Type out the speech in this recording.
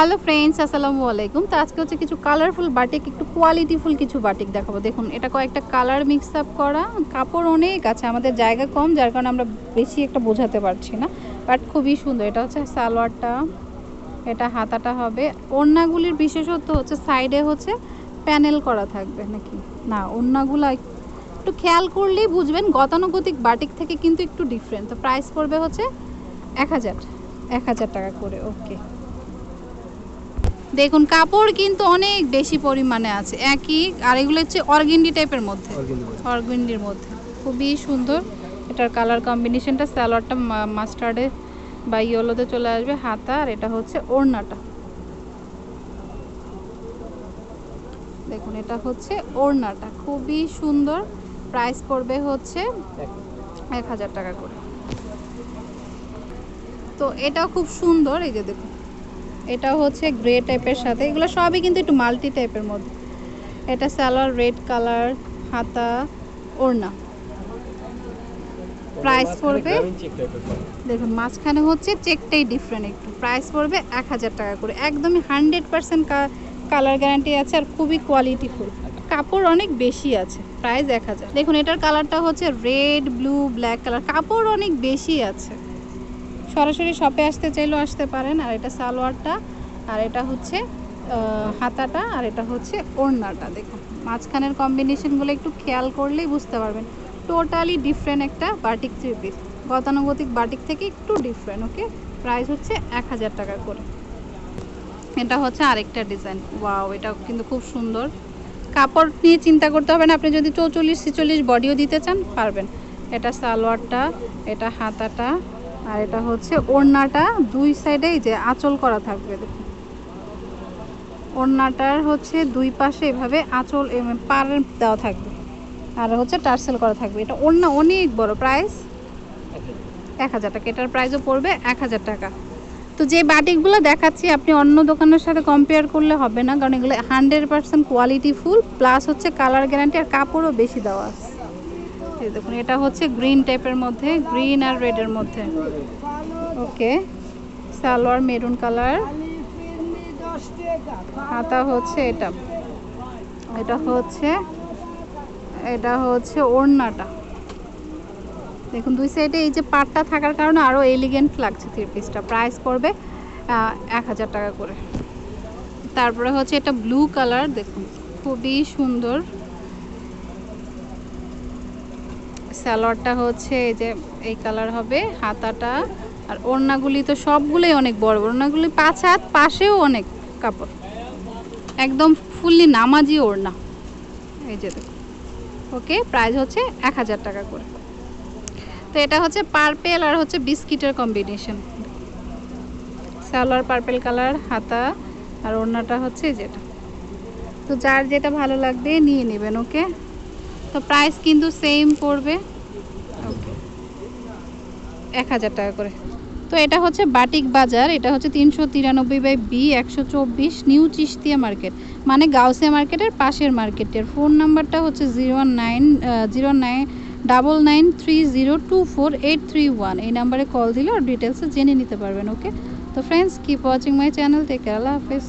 Hello friends আসসালামু আলাইকুম। তো আজকে হচ্ছে কিছু কালারফুল বাটিক একটু কোয়ালিটিফুল কিছু বাটিক দেখাবো। দেখুন, এটা কয়েকটা কালার মিক্স আপ করা। কাপড় অনেক আছে, আমাদের জায়গা কম, যার কারণে আমরা বেশি একটা বোঝাতে পারছি না। বাট খুবই সুন্দর। এটা হচ্ছে সালোয়ারটা, এটা হাতাটা হবে। ওড়নাগুলির বিশেষত্ব হচ্ছে সাইডে হচ্ছে প্যানেল করা থাকবে নাকি? না, ওড়নাগুলো একটু খেয়াল করলেই বুঝবেন। গতানুগতিক বাটিক থেকে কিন্তু একটু ডিফারেন্ট তো প্রাইস পড়বে হচ্ছে এক হাজার এক হাজার টাকা করে। ওকে দেখুন কাপড় কিন্তু অনেক বেশি পরিমাণে আছে। একই আর এগুলো হচ্ছে অর্গেন্ডি টাইপের মধ্যে। অর্গেন্ডির মধ্যে। খুবই সুন্দর। এটার কালার কম্বিনেশনটা স্যালোয়ারটা মাস্টার্ডে বা ইয়েলোতে চলে আসবে হাতা আর এটা হচ্ছে ওড়নাটা। দেখুন এটা হচ্ছে ওড়নাটা। খুবই সুন্দর। প্রাইস পড়বে হচ্ছে এক হাজার টাকা করে। তো এটাও খুব সুন্দর এই যে দেখুন। এটা হচ্ছে গ্রে টাইপের সাথে। এগুলো সবই কিন্তু একটু মাল্টি টাইপের মধ্যে। এটা সালোয়ার রেড কালার হাতা ওড়না। প্রাইস পড়বে দেখুন মাঝখানে হচ্ছে চেকটাই ডিফারেন্ট একটু। প্রাইস পড়বে এক হাজার টাকা করে। একদমই হান্ড্রেড পার্সেন্ট কালার গ্যারান্টি আছে আর খুবই কোয়ালিটিফুল কাপড় অনেক বেশি আছে। প্রাইস এক হাজার। দেখুন এটার কালারটা হচ্ছে রেড ব্লু ব্ল্যাক কালার কাপড় অনেক বেশি আছে। সরাসরি শপে আসতে চাইলেও আসতে পারেন, আর এটা সালোয়ারটা, আর এটা হচ্ছে হাতাটা, আর এটা হচ্ছে ওড়নাটা, দেখুন। মাঝখানের কম্বিনেশনগুলো একটু খেয়াল করলেই বুঝতে পারবেন। টোটালি ডিফারেন্ট একটা বাটিক থ্রি পিস গতানুগতিক বাটিক থেকে একটু ডিফারেন্ট ওকে প্রাইস হচ্ছে এক হাজার টাকা করে। এটা হচ্ছে আরেকটা ডিজাইন ওয়াও এটা কিন্তু খুব সুন্দর। কাপড় নিয়ে চিন্তা করতে হবে না, আপনি যদি চৌচল্লিশ ছিচল্লিশ বডিও দিতে চান, পারবেন। এটা সালোয়ারটা, এটা হাতাটা আর এটা হচ্ছে ওড়নাটা দুই সাইডেই যে আঁচল করা থাকবে। ওড়নাটার হচ্ছে দুই পাশে এভাবে আঁচল পার দেওয়া থাকবে। আর হচ্ছে টার্সেল করা থাকবে। এটা ওড়না অনেক বড় প্রাইস। এক হাজার টাকা। এটার প্রাইসও পড়বে এক হাজার টাকা। তো যে বাটিকগুলো দেখাচ্ছি, আপনি অন্য দোকানের সাথে কম্পেয়ার করলে হবে না, কারণ এগুলো hundred percent quality full plus হচ্ছে কালার গ্যারান্টি আর কাপড়ও বেশি দেওয়া আছে। দেখুন, এটা হচ্ছে গ্রিন টাইপের মধ্যে গ্রিন আর রেডের মধ্যে। Okay salwar maroon colour. হাতা হচ্ছে এটা। এটা হচ্ছে এটা হচ্ছে ওড়নাটা। দেখুন, দুই সাইডে এই যে পাটটা থাকার কারণে আরও এলিগেন্ট লাগছে থ্রি পিসটা প্রাইস পড়বে এক হাজার টাকা করে। তারপরে হচ্ছে এটা ব্লু কালার দেখুন, খুবই সুন্দর। স্যালোয়ারটা হচ্ছে এই যে এই কালার হবে, হাতাটা আর ওড়নাগুলি তো সবগুলোই অনেক বড় বড়। ওড়নাগুলি পাঁচ হাত, পাশেও অনেক কাপড়। একদম ফুললি নামাজি ওড়না। এই যে ওকে, প্রাইস হচ্ছে এক হাজার টাকা করে। তো এটা হচ্ছে পার্পেল আর হচ্ছে বিস্কিটের কম্বিনেশন। সালোয়ার পার্পেল কালার, হাতা আর ওড়নাটা হচ্ছে যেটা। তো যার যেটা ভালো লাগবে নিয়ে নেবেন, ওকে? তো প্রাইস কিন্তু সেম পড়বে। এক হাজার টাকা করে। তো এটা হচ্ছে বাটিক বাজার, এটা হচ্ছে তিনশো তিরানব্বই বাই বি, একশো চব্বিশ নিউ চিস্তিয়া মার্কেট। মানে গাউসিয়া মার্কেটের পাশের মার্কেটের ফোন নাম্বারটা হচ্ছে zero nine zero nine double nine, three zero two four eight three one. এই নাম্বারে কল দিলে আর ডিটেলসে জেনে নিতে পারবেন, ওকে? তো friends keep watching my channel care আল্লাহ হাফেজ।